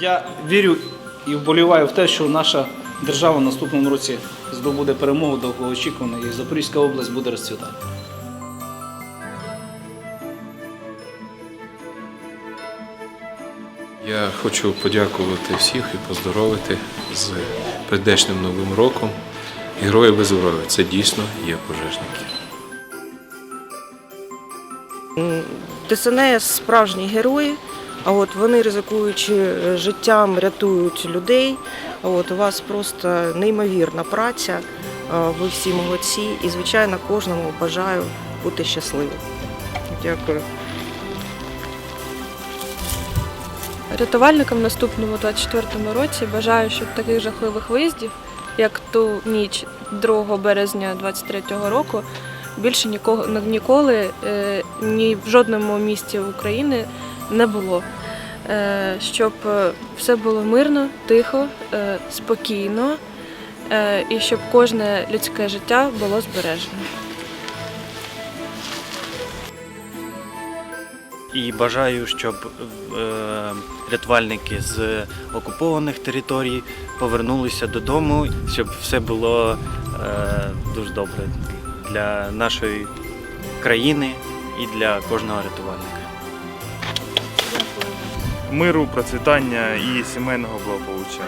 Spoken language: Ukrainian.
Я вірю і вболіваю в те, що наша держава в наступному році здобуде перемогу довгоочікувану і Запорізька область буде розцвітати. Я хочу подякувати всіх і поздоровити з прийдешним новим роком. Герої без зброї це дійсно є пожежники. ДСНС справжні герої. А от вони ризикуючи е, життям, рятують людей. От у вас просто неймовірна праця. Ви всі молодці, і звичайно кожному бажаю бути щасливим. Дякую. Рятувальникам в наступному 24-му році бажаю, щоб таких жахливих виїздів, як ту ніч 2 березня 23-го року, більше нікого ніколи е, ні в жодному місті України не було. Е, Щоб е, все було мирно, тихо, е, спокійно, і щоб кожне людське життя було збережено. І бажаю, щоб рятувальники з окупованих територій повернулися додому, щоб все було дуже добре для нашої країни і для кожного рятувальника. Миру, процвітання і сімейного благополуччя.